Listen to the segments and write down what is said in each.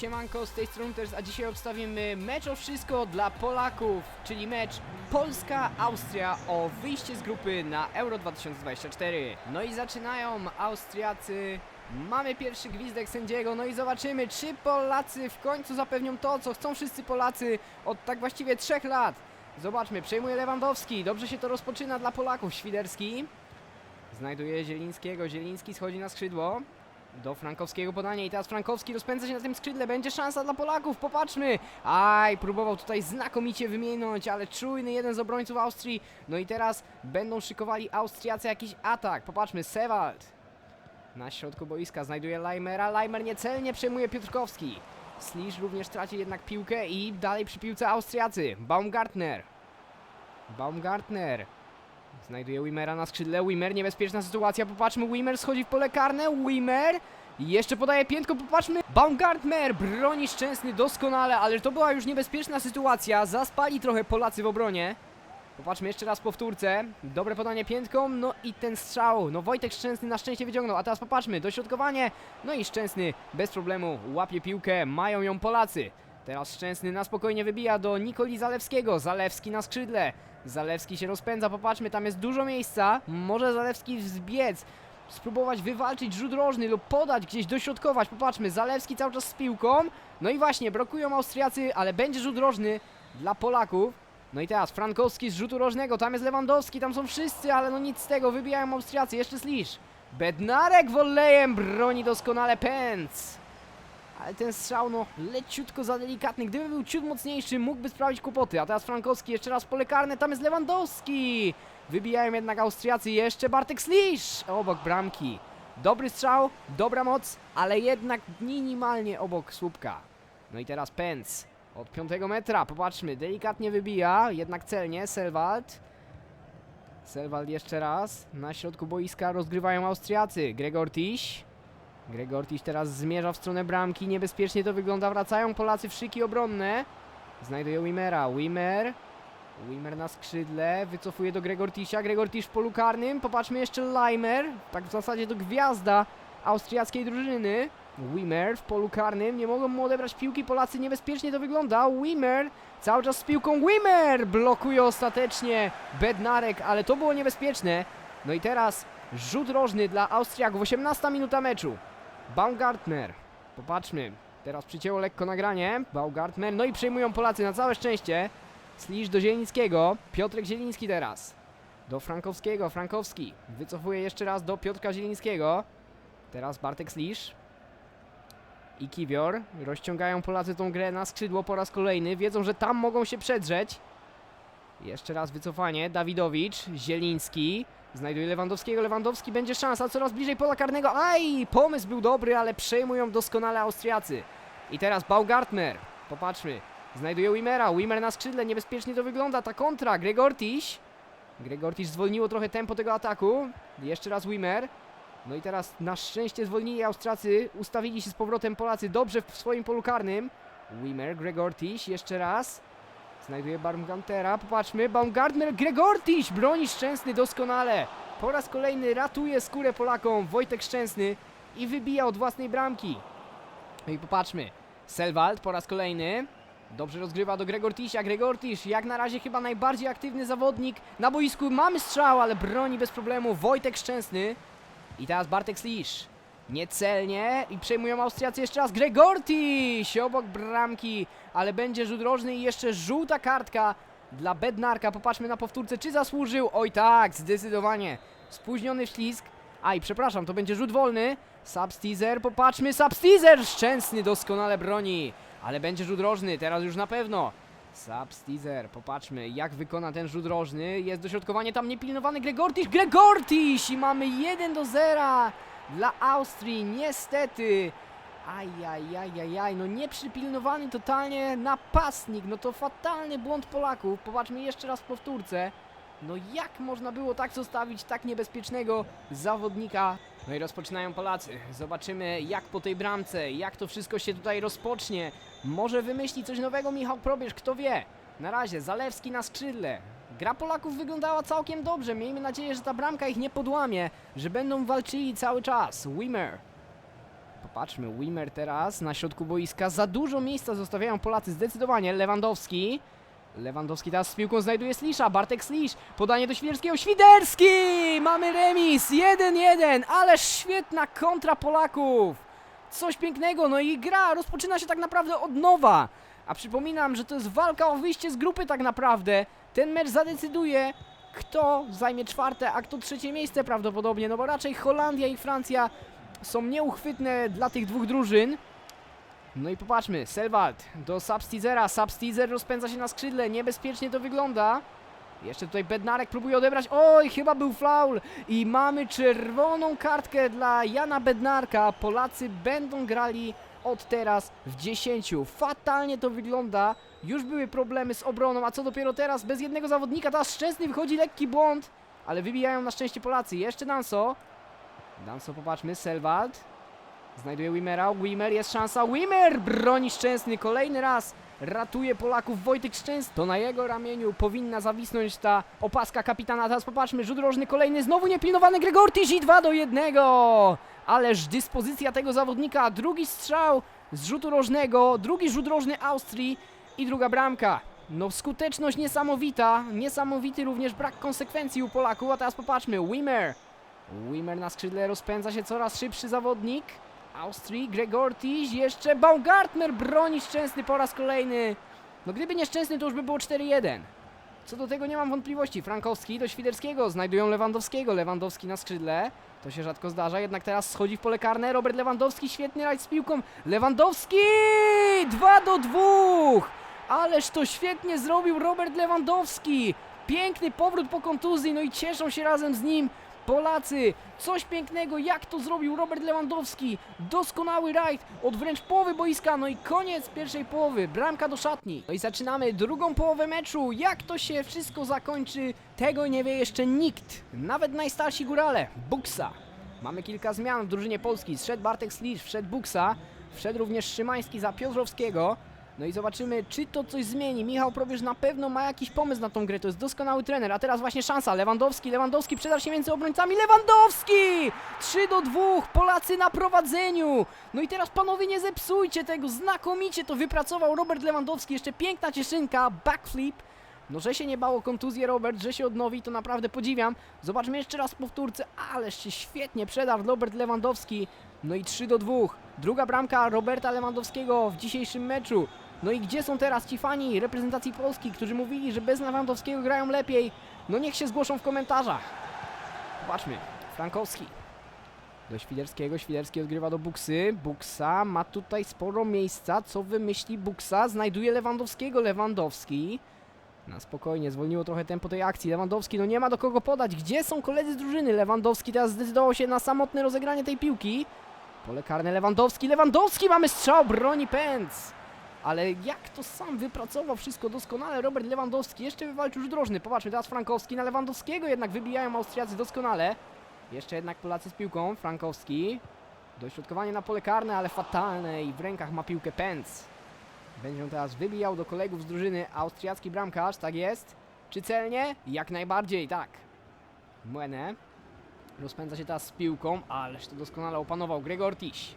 siemanko, z tej strony też, a dzisiaj obstawimy mecz o wszystko dla Polaków, czyli mecz Polska-Austria o wyjście z grupy na Euro 2024. No i zaczynają Austriacy, mamy pierwszy gwizdek sędziego, no i zobaczymy, czy Polacy w końcu zapewnią to, co chcą wszyscy Polacy od tak właściwie trzech lat. Zobaczmy, przejmuje Lewandowski, dobrze się to rozpoczyna dla Polaków, Świderski. Znajduje Zielińskiego, Zieliński schodzi na skrzydło. Do Frankowskiego podania i teraz Frankowski rozpędza się na tym skrzydle, będzie szansa dla Polaków, popatrzmy! Aj, próbował tutaj znakomicie wymienić, ale czujny jeden z obrońców Austrii. No i teraz będą szykowali Austriacy jakiś atak, popatrzmy, Sewald. Na środku boiska znajduje Leimera, Leimer niecelnie przejmuje Piotrkowski. Slisz również traci jednak piłkę i dalej przy piłce Austriacy, Baumgartner. Baumgartner. Znajduje Wimera na skrzydle. Wimer, niebezpieczna sytuacja. Popatrzmy, Wimer schodzi w pole karne. Wimer. Jeszcze podaje piętko, popatrzmy. Baumgartner broni Szczęsny doskonale, ale to była już niebezpieczna sytuacja. Zaspali trochę Polacy w obronie. Popatrzmy jeszcze raz powtórce. Dobre podanie piętką, no i ten strzał. No Wojtek Szczęsny na szczęście wyciągnął, a teraz popatrzmy, dośrodkowanie. No i Szczęsny bez problemu łapie piłkę, mają ją Polacy. Teraz Szczęsny na spokojnie wybija do Nikoli Zalewskiego. Zalewski na skrzydle. Zalewski się rozpędza, popatrzmy, tam jest dużo miejsca. Może Zalewski wzbiec, spróbować wywalczyć rzut rożny lub podać gdzieś, dośrodkować. Popatrzmy, Zalewski cały czas z piłką. No i właśnie, blokują Austriacy, ale będzie rzut rożny dla Polaków. No i teraz Frankowski z rzutu rożnego, tam jest Lewandowski, tam są wszyscy, ale no nic z tego, wybijają Austriacy, jeszcze Slisz. Bednarek wollejem broni doskonale Pęc. Ale ten strzał, no, leciutko za delikatny. Gdyby był ciut mocniejszy, mógłby sprawić kłopoty. A teraz Frankowski, jeszcze raz pole karne, tam jest Lewandowski. Wybijają jednak Austriacy, jeszcze Bartek Slisz obok bramki. Dobry strzał, dobra moc, ale jednak minimalnie obok słupka. No i teraz Pence od piątego metra, popatrzmy, delikatnie wybija, jednak celnie, Selwald. Selwald jeszcze raz, na środku boiska rozgrywają Austriacy, Gregor Tisch. Gregor Tisch teraz zmierza w stronę bramki, niebezpiecznie to wygląda, wracają Polacy w szyki obronne. Znajduje Wimera, Wimer. Wimer na skrzydle, wycofuje do Gregor Tisha, Gregor Tisch w polu karnym, popatrzmy jeszcze Leimer, tak w zasadzie to gwiazda austriackiej drużyny. Wimer w polu karnym, nie mogą mu odebrać piłki, Polacy niebezpiecznie to wygląda, Wimer cały czas z piłką, Wimer blokuje ostatecznie Bednarek, ale to było niebezpieczne. No i teraz rzut rożny dla Austriaków, 18 minuta meczu. Baumgartner, popatrzmy, teraz przycięło lekko nagranie, Baumgartner, no i przejmują Polacy na całe szczęście. Slisz do Zielińskiego, Piotrek Zieliński teraz. Do Frankowskiego, Frankowski wycofuje jeszcze raz do Piotrka Zielińskiego. Teraz Bartek Slisz. I Kiwior. Rozciągają Polacy tą grę na skrzydło po raz kolejny. Wiedzą, że tam mogą się przedrzeć. Jeszcze raz wycofanie. Dawidowicz, Zieliński. Znajduje Lewandowskiego. Lewandowski będzie szansa coraz bliżej pola karnego. Aj! Pomysł był dobry, ale przejmują doskonale Austriacy. I teraz Baumgartner. Popatrzmy. Znajduje Wimera. Wimer na skrzydle. Niebezpiecznie to wygląda. Ta kontra. Gregor Tisch. Gregor Tisch zwolniło trochę tempo tego ataku. Jeszcze raz Wimer. No i teraz na szczęście zwolnili Austriacy. Ustawili się z powrotem Polacy dobrze w swoim polu karnym. Wimer, Gregor Tisch. Jeszcze raz. Znajduje Baumgartnera. Popatrzmy. Baumgartner, Gregor Tisch. Broni Szczęsny doskonale. Po raz kolejny ratuje skórę Polakom Wojtek Szczęsny i wybija od własnej bramki. No i popatrzmy. Selwald po raz kolejny. Dobrze rozgrywa do Gregor Tisha. Gregor Tisch jak na razie chyba najbardziej aktywny zawodnik na boisku. Mamy strzał, ale broni bez problemu Wojtek Szczęsny. I teraz Bartek Slisz. Niecelnie i przejmują Austriacy jeszcze raz. Gregor Tisch obok bramki, ale będzie rzut rożny i jeszcze żółta kartka dla Bednarka. Popatrzmy na powtórce, czy zasłużył. Oj tak, zdecydowanie. Spóźniony ślizg. Aj, przepraszam, to będzie rzut wolny. Substeaser, popatrzmy, Substeaser! Szczęsny doskonale broni. Ale będzie rzut rożny, teraz już na pewno. Substeaser, popatrzmy jak wykona ten rzut rożny. Jest dośrodkowanie tam niepilnowany Gregortisz. Gregortisz! I mamy 1 do 0 dla Austrii, niestety. Ajajajajaj, no nieprzypilnowany totalnie napastnik. No to fatalny błąd Polaków. Popatrzmy jeszcze raz w powtórce. No jak można było tak zostawić tak niebezpiecznego zawodnika? No i rozpoczynają Polacy. Zobaczymy jak po tej bramce, jak to wszystko się tutaj rozpocznie. Może wymyśli coś nowego Michał Probierz, kto wie. Na razie Zalewski na skrzydle. Gra Polaków wyglądała całkiem dobrze. Miejmy nadzieję, że ta bramka ich nie podłamie, że będą walczyli cały czas. Wimmer. Popatrzmy, Wimmer teraz na środku boiska. Za dużo miejsca zostawiają Polacy, zdecydowanie. Lewandowski. Lewandowski teraz z piłką znajduje Slisza, Bartek Slisz, podanie do Świderskiego, Świderski! Mamy remis, 1-1, ależ świetna kontra Polaków! Coś pięknego, no i gra rozpoczyna się tak naprawdę od nowa. A przypominam, że to jest walka o wyjście z grupy tak naprawdę. Ten mecz zadecyduje, kto zajmie czwarte, a kto trzecie miejsce prawdopodobnie, no bo raczej Holandia i Francja są nieuchwytne dla tych dwóch drużyn. No i popatrzmy, Selwald do Substizera, Substizer rozpędza się na skrzydle, niebezpiecznie to wygląda. Jeszcze tutaj Bednarek próbuje odebrać, oj, chyba był faul i mamy czerwoną kartkę dla Jana Bednarka. Polacy będą grali od teraz w 10. Fatalnie to wygląda, już były problemy z obroną, a co dopiero teraz, bez jednego zawodnika, teraz Szczęsny wychodzi lekki błąd, ale wybijają na szczęście Polacy. Jeszcze Danso, Danso popatrzmy, Selwald. Znajduje Wimera, Wimer, jest szansa, Wimer broni Szczęsny kolejny raz, ratuje Polaków. Wojtek Szczęsny, to na jego ramieniu powinna zawisnąć ta opaska kapitana, teraz popatrzmy, rzut rożny kolejny, znowu niepilnowany Gregortyś i 2 do 1, ależ dyspozycja tego zawodnika, drugi strzał z rzutu rożnego, drugi rzut rożny Austrii i druga bramka. No skuteczność niesamowita, niesamowity również brak konsekwencji u Polaków, a teraz popatrzmy, Wimer, Wimmer na skrzydle rozpędza się coraz szybszy zawodnik. Austrii, Gregortiś, jeszcze Baumgartner broni Szczęsny po raz kolejny. No gdyby nie Szczęsny, to już by było 4-1. Co do tego nie mam wątpliwości. Frankowski do Świderskiego, znajdują Lewandowskiego. Lewandowski na skrzydle. To się rzadko zdarza, jednak teraz schodzi w pole karne. Robert Lewandowski, świetny rajd z piłką. Lewandowski! 2 do 2! Ależ to świetnie zrobił Robert Lewandowski! Piękny powrót po kontuzji, no i cieszą się razem z nim Polacy, coś pięknego, jak to zrobił Robert Lewandowski. Doskonały rajd od wręcz połowy boiska, no i koniec pierwszej połowy, bramka do szatni. No i zaczynamy drugą połowę meczu. Jak to się wszystko zakończy, tego nie wie jeszcze nikt. Nawet najstarsi górale, Buksa. Mamy kilka zmian w drużynie Polski. Zszedł Bartek Slicz, wszedł Buksa, wszedł również Szymański za Piotrowskiego. No i zobaczymy, czy to coś zmieni. Michał Probierz na pewno ma jakiś pomysł na tą grę, to jest doskonały trener. A teraz właśnie szansa. Lewandowski, Lewandowski przedarł się między obrońcami. Lewandowski! 3 do 2, Polacy na prowadzeniu. No i teraz panowie nie zepsujcie tego, znakomicie to wypracował Robert Lewandowski. Jeszcze piękna cieszynka, backflip. No, że się nie bało kontuzję Robert, że się odnowi, to naprawdę podziwiam. Zobaczmy jeszcze raz powtórce, ależ się świetnie przedarł Robert Lewandowski. No i 3 do 2. Druga bramka Roberta Lewandowskiego w dzisiejszym meczu. No i gdzie są teraz ci fani reprezentacji Polski, którzy mówili, że bez Lewandowskiego grają lepiej? No niech się zgłoszą w komentarzach. Zobaczmy. Frankowski. Do Świderskiego. Świderski odgrywa do Buksy. Buksa ma tutaj sporo miejsca. Co wymyśli Buksa? Znajduje Lewandowskiego. Lewandowski. Na spokojnie, zwolniło trochę tempo tej akcji. Lewandowski, no nie ma do kogo podać. Gdzie są koledzy z drużyny? Lewandowski teraz zdecydował się na samotne rozegranie tej piłki. Pole karne Lewandowski. Lewandowski, mamy strzał, broni pędz. Ale jak to sam wypracował wszystko doskonale Robert Lewandowski. Jeszcze wywalczył rzut drożny. Popatrzmy, teraz Frankowski na Lewandowskiego jednak wybijają Austriacy doskonale. Jeszcze jednak Polacy z piłką. Frankowski. Dośrodkowanie na pole karne, ale fatalne i w rękach ma piłkę Pędz. Będzie on teraz wybijał do kolegów z drużyny austriacki bramkarz, tak jest? Czy celnie? Jak najbardziej, tak. Mwene. Rozpędza się teraz z piłką, ależ to doskonale opanował Gregor Tiś.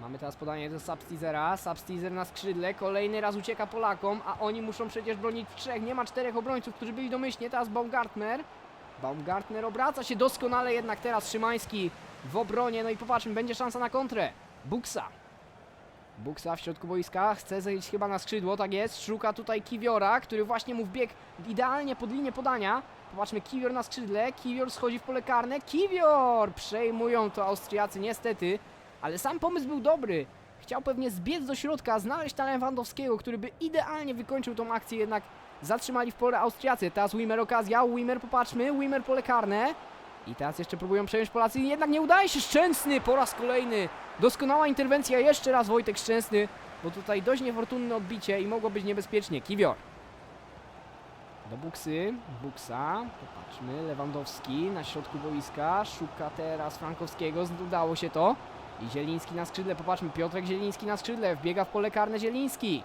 Mamy teraz podanie do Substizera. Substizer na skrzydle. Kolejny raz ucieka Polakom, a oni muszą przecież bronić trzech. Nie ma czterech obrońców, którzy byli domyślnie. Teraz Baumgartner. Baumgartner obraca się doskonale, jednak teraz Szymański w obronie. No i popatrzmy, będzie szansa na kontrę. Buksa. Buksa w środku boiska. Chce zejść chyba na skrzydło, tak jest. Szuka tutaj Kiwiora, który właśnie mu wbiegł idealnie pod linię podania. Popatrzmy, Kiwior na skrzydle. Kiwior schodzi w pole karne. Kiwior! Przejmują to Austriacy, niestety. Ale sam pomysł był dobry. Chciał pewnie zbiec do środka, znaleźć tam Lewandowskiego, który by idealnie wykończył tą akcję, jednak zatrzymali w pole Austriacy. Teraz Wimmer okazja, Wimmer popatrzmy, Wimmer pole karne. I teraz jeszcze próbują przejąć Polacy, jednak nie udaje się, Szczęsny po raz kolejny. Doskonała interwencja, jeszcze raz Wojtek Szczęsny, bo tutaj dość niefortunne odbicie i mogło być niebezpiecznie. Kiwior. Do Buksy, Buksa, popatrzmy, Lewandowski na środku boiska, szuka teraz Frankowskiego, udało się to. I Zieliński na skrzydle, popatrzmy, Piotrek Zieliński na skrzydle, wbiega w pole karne Zieliński.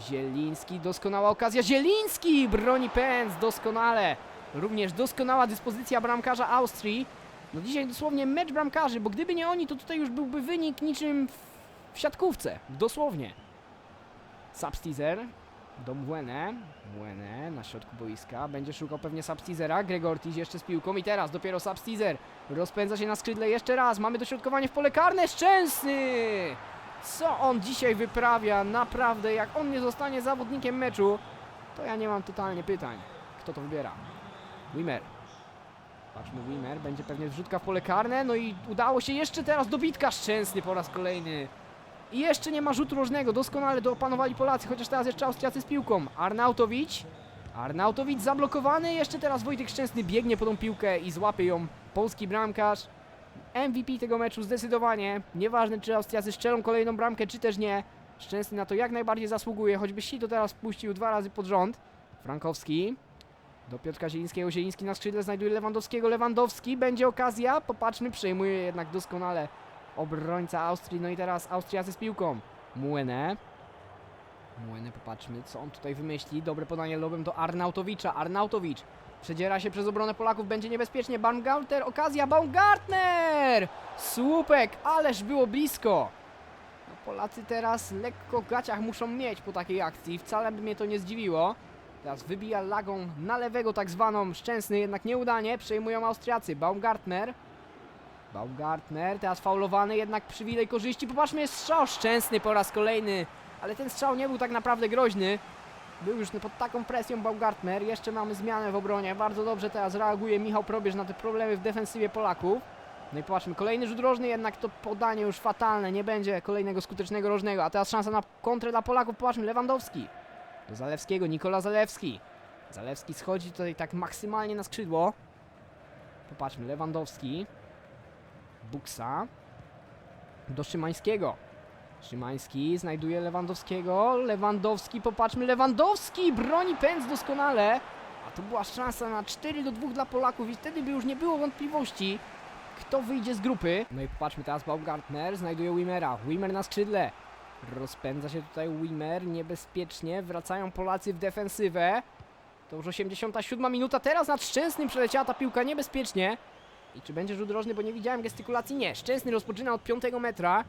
Zieliński, doskonała okazja, Zieliński broni pędz, doskonale. Również doskonała dyspozycja bramkarza Austrii. No dzisiaj dosłownie mecz bramkarzy, bo gdyby nie oni, to tutaj już byłby wynik niczym w, w siatkówce. Dosłownie. Substeaser do Mwene. Mwene na środku boiska. Będzie szukał pewnie Substeasera. Gregor Ortiz jeszcze z piłką i teraz dopiero Substeaser. Rozpędza się na skrzydle jeszcze raz. Mamy dośrodkowanie w pole karne. Szczęsny! Co on dzisiaj wyprawia? Naprawdę, jak on nie zostanie zawodnikiem meczu, to ja nie mam totalnie pytań. Kto to wybiera? Wimmer. Patrzmy, Wimmer. Będzie pewnie wrzutka w pole karne. No i udało się jeszcze teraz dobitka. Szczęsny po raz kolejny. I jeszcze nie ma rzutu rożnego. Doskonale to opanowali Polacy, chociaż teraz jeszcze Austriacy z piłką. Arnautowicz. Arnautowicz zablokowany. Jeszcze teraz Wojtek Szczęsny biegnie po tą piłkę i złapie ją polski bramkarz. MVP tego meczu zdecydowanie. Nieważne, czy Austriacy strzelą kolejną bramkę, czy też nie. Szczęsny na to jak najbardziej zasługuje, choćby Sito teraz puścił dwa razy pod rząd. Frankowski. Do Piotrka Zielińskiego. Zieliński na skrzydle znajduje Lewandowskiego. Lewandowski. Będzie okazja. Popatrzmy, przejmuje jednak doskonale obrońca Austrii. No i teraz Austriacy z piłką. Muene. Muene, popatrzmy, co on tutaj wymyśli. Dobre podanie lobem do Arnautowicza. Arnautowicz przedziera się przez obronę Polaków. Będzie niebezpiecznie. Baumgartner, okazja. Baumgartner! Słupek, ależ było blisko. No, Polacy teraz lekko gaciach muszą mieć po takiej akcji. Wcale by mnie to nie zdziwiło. Teraz wybija lagą na lewego tak zwaną. Szczęsny jednak nieudanie. Przejmują Austriacy. Baumgartner. Baumgartner, teraz faulowany, jednak przywilej korzyści. Popatrzmy, jest strzał szczęsny po raz kolejny. Ale ten strzał nie był tak naprawdę groźny. Był już pod taką presją Baumgartner. Jeszcze mamy zmianę w obronie. Bardzo dobrze teraz reaguje Michał Probierz na te problemy w defensywie Polaków. No i popatrzmy, kolejny rzut rożny, jednak to podanie już fatalne. Nie będzie kolejnego skutecznego rożnego. A teraz szansa na kontrę dla Polaków. Popatrzmy, Lewandowski. Do Zalewskiego, Nikola Zalewski. Zalewski schodzi tutaj tak maksymalnie na skrzydło. Popatrzmy, Lewandowski. Buksa do Szymańskiego. Szymański znajduje Lewandowskiego. Lewandowski, popatrzmy, Lewandowski broni pędz doskonale. A tu była szansa na 4 do 2 dla Polaków i wtedy by już nie było wątpliwości, kto wyjdzie z grupy. No i popatrzmy teraz Baumgartner, znajduje Wimera. Wimer na skrzydle. Rozpędza się tutaj Wimer niebezpiecznie. Wracają Polacy w defensywę. To już 87 minuta. Teraz nad Szczęsnym przeleciała ta piłka niebezpiecznie. I czy będzie rzut rożny, bo nie widziałem gestykulacji? Nie. Szczęsny rozpoczyna od 5 metra.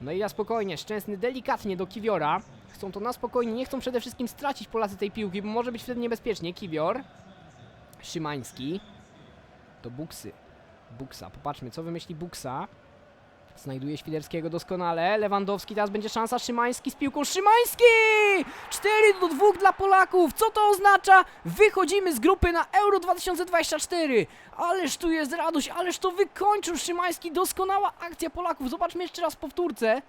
No i na spokojnie. Szczęsny delikatnie do Kiwiora. Chcą to na spokojnie. Nie chcą przede wszystkim stracić Polacy tej piłki, bo może być wtedy niebezpiecznie. Kiwior. Szymański. Do Buksy. Buksa. Popatrzmy, co wymyśli Buksa. Znajduje Świderskiego doskonale. Lewandowski, teraz będzie szansa. Szymański z piłką. Szymański! 4 do 2 dla Polaków. Co to oznacza? Wychodzimy z grupy na Euro 2024. Ależ tu jest radość, ależ to wykończył Szymański. Doskonała akcja Polaków. Zobaczmy jeszcze raz powtórce.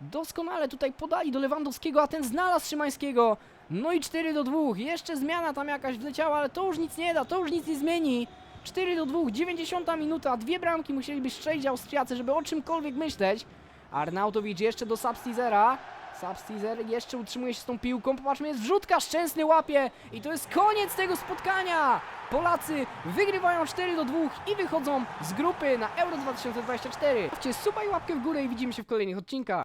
Doskonale tutaj podali do Lewandowskiego, a ten znalazł Szymańskiego. No i 4 do 2. Jeszcze zmiana tam jakaś wleciała, ale to już nic nie da, to już nic nie zmieni. 4 do 2, 90 minuta, dwie bramki musieliby strzelić Austriacy, żeby o czymkolwiek myśleć. Arnautowicz jeszcze do Substeasera. Substeaser jeszcze utrzymuje się z tą piłką. Popatrzmy, jest wrzutka, szczęsny łapie i to jest koniec tego spotkania. Polacy wygrywają 4 do 2 i wychodzą z grupy na Euro 2024. Dajcie suba i łapkę w górę i widzimy się w kolejnych odcinkach.